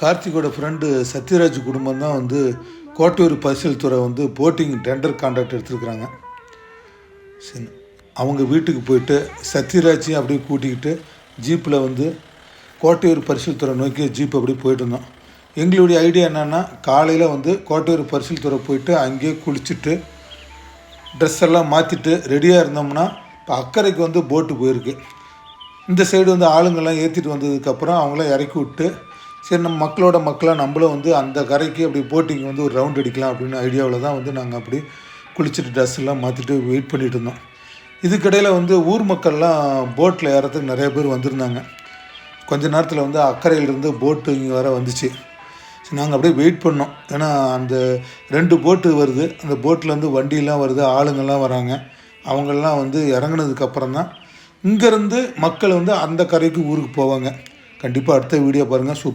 கார்த்திகோட friend Sathyaraj குடும்பம் தான் வந்து கோட்டையூர் பரிசல் துறை வந்து போட்டிங் டெண்டர் கான்ட்ராக்ட் எடுத்துருக்குறாங்க. சரி அவங்க வீட்டுக்கு போயிட்டு சத்யராஜையும் அப்படியே கூட்டிக்கிட்டு ஜீப்பில் வந்து கோட்டையூர் பரிசல் துறை நோக்கி ஜீப் அப்படியே போயிட்டு இருந்தோம் எங்களுடைய ஐடியா என்னென்னா காலையில் வந்து கோட்டையூர் பரிசல் துறை போயிட்டு அங்கேயே குளிச்சுட்டு ட்ரெஸ் எல்லாம் மாற்றிட்டு ரெடியாக இருந்தோம்னா இப்போ அக்கறைக்கு வந்து போட்டு போயிருக்கு. இந்த சைடு வந்து ஆளுங்கள்லாம் ஏற்றிட்டு வந்ததுக்கப்புறம் அவங்களாம் இறக்கி விட்டு சரி நம்ம மக்களோட மக்களாக நம்மளும் வந்து அந்த கரைக்கு அப்படி போட்டிங் வந்து ஒரு ரவுண்ட் அடிக்கலாம் அப்படின்னு ஐடியாவில் தான் வந்து நாங்கள் அப்படி குளிச்சுட்டு ட்ரெஸ் எல்லாம் மாற்றிட்டு வெயிட் பண்ணிட்டு இருந்தோம். இதுக்கிடையில் வந்து ஊர் மக்கள்லாம் போட்டில் ஏறத்துக்கு நிறைய பேர் வந்திருந்தாங்க. கொஞ்ச நேரத்தில் வந்து அக்கறையிலேருந்து போட்டு இங்கே வர வந்துச்சு. நாங்கள் அப்படியே வெயிட் பண்ணோம். ஏன்னா அந்த ரெண்டு போட்டு வருது. அந்த போட்டிலேருந்து வண்டியெல்லாம் வருது ஆளுங்கள்லாம் வராங்க. அவங்கெல்லாம் வந்து இறங்கினதுக்கப்புறம் தான் இங்கேருந்து மக்கள் வந்து அந்த கரைக்கு ஊருக்கு போவாங்க. கண்டிப்பாக அடுத்த வீடியோ பாருங்கள் சூப்பர்